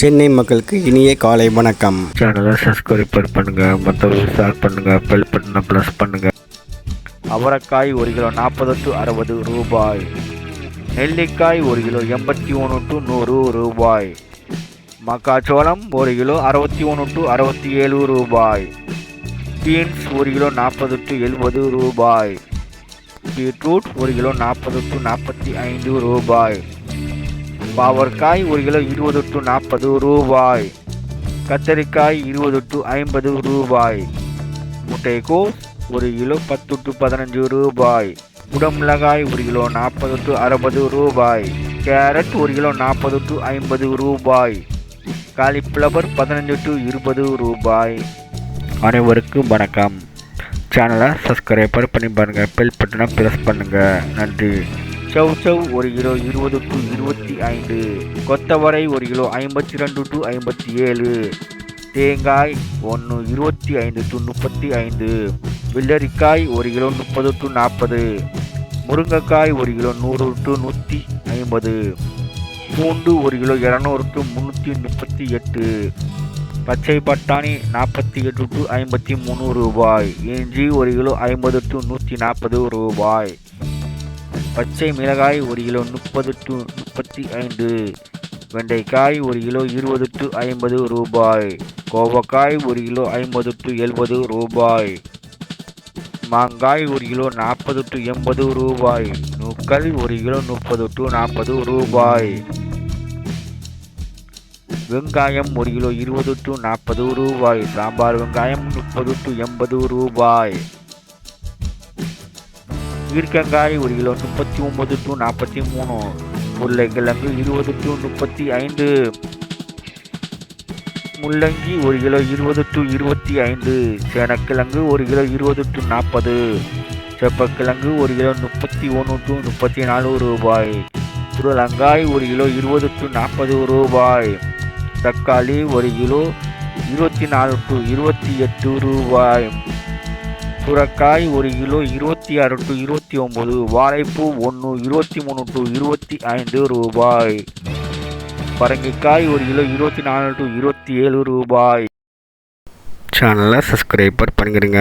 சென்னை மக்களுக்கு இனிய காலை வணக்கம். சேனலை சப்ஸ்கிரைப் பண்ணுங்க மற்றவர்கள் ஷேர் பண்ணுங்க பெல் பட்டனை ப்ளஸ் பண்ணுங்க. அவரைக்காய் ஒரு கிலோ நாற்பது டு அறுபது ரூபாய். நெல்லிக்காய் ஒரு கிலோ எண்பத்தி ஒன்று டு நூறு ரூபாய். மக்காச்சோளம் ஒரு கிலோ அறுபத்தி ஒன்று டு அறுபத்தி ஏழு ரூபாய். பீன்ஸ் ஒரு கிலோ நாற்பது டு எழுபது ரூபாய். பீட்ரூட் ஒரு கிலோ நாற்பது டு நாற்பத்தி ஐந்து ரூபாய். பாவற்காய் ஒரு கிலோ இருபது டு நாற்பது ரூபாய். கத்தரிக்காய் இருபது டு ஐம்பது ரூபாய். முட்டைக்கோஸ் ஒரு கிலோ பத்து டு பதினஞ்சு ரூபாய். குடமிளகாய் ஒரு கிலோ நாற்பது டு அறுபது ரூபாய். கேரட் ஒரு கிலோ நாற்பது டு ஐம்பது ரூபாய். காலிஃப்ளவர் பதினஞ்சு டு இருபது ரூபாய். அனைவருக்கும் வணக்கம். சேனலை சப்ஸ்கிரைபர் பண்ணி பாருங்கள் பெல் பட்டனை ப்ரெஸ் பண்ணுங்கள் நன்றி. சவ் சவ் ஒரு கிலோ இருபது டு இருபத்தி ஐந்து. கொத்தவரை ஒரு கிலோ ஐம்பத்தி ரெண்டு டு ஐம்பத்தி ஏழு. தேங்காய் ஒன்று இருபத்தி ஐந்து டு முப்பத்தி ஐந்து. வெள்ளரிக்காய் ஒரு கிலோ முப்பது டு நாற்பது. முருங்கைக்காய் ஒரு கிலோ நூறு டு நூற்றி ஐம்பது. பூண்டு ஒரு கிலோ இரநூறு டு முந்நூற்றி முப்பத்தி எட்டு. பச்சை பட்டாணி நாற்பத்தி எட்டு டு ஐம்பத்தி மூணு ரூபாய். இஞ்சி ஒரு கிலோ ஐம்பது டு நூற்றி நாற்பது ரூபாய். பச்சை மிளகாய் ஒரு கிலோ முப்பது டு முப்பத்தி ஐந்து வெண்டைக்காய் ஒரு கிலோ இருபது டு ஐம்பது ரூபாய் கோவக்காய் ஒரு கிலோ ஐம்பது டு எழுபது ரூபாய் மாங்காய் ஒரு கிலோ நாற்பது டு எண்பது ரூபாய் நூக்கல் ஒரு கிலோ முப்பது டு நாற்பது ரூபாய் வெங்காயம் ஒரு கிலோ இருபது டு நாற்பது ரூபாய் சாம்பார் வெங்காயம் முப்பது டு எண்பது ரூபாய் ஈர்க்கங்காய் ஒரு கிலோ முப்பத்தி ஒன்பது டு நாற்பத்தி மூணு. உருளைக்கிழங்கு இருபது டு முப்பத்தி ஐந்து. முள்ளங்கி ஒரு கிலோ இருபது டு இருபத்தி ஐந்து. சேனக்கிழங்கு ஒரு கிலோ இருபது டு நாற்பது. செப்பக்கிழங்கு ஒரு கிலோ முப்பத்தி ஒன்று டு முப்பத்தி நாலு ரூபாய். புடலங்காய் ஒரு கிலோ இருபது டு நாற்பது ரூபாய். தக்காளி ஒரு கிலோ இருபத்தி நாலு டு இருபத்தி எட்டு ரூபாய். சுரக்காய் ஒரு கிலோ இருபத்தி ஆறு டு இருபத்தி ஒம்பது வாழைப்பூ ஒன்று இருபத்தி மூணு டு இருபத்தி ஐந்து ரூபாய். பரங்கிக்காய் ஒரு கிலோ இருபத்தி நாலு டு இருபத்தி ஏழு ரூபாய். சேனலை சப்ஸ்கிரைபர் பண்ணிக்கிறீங்க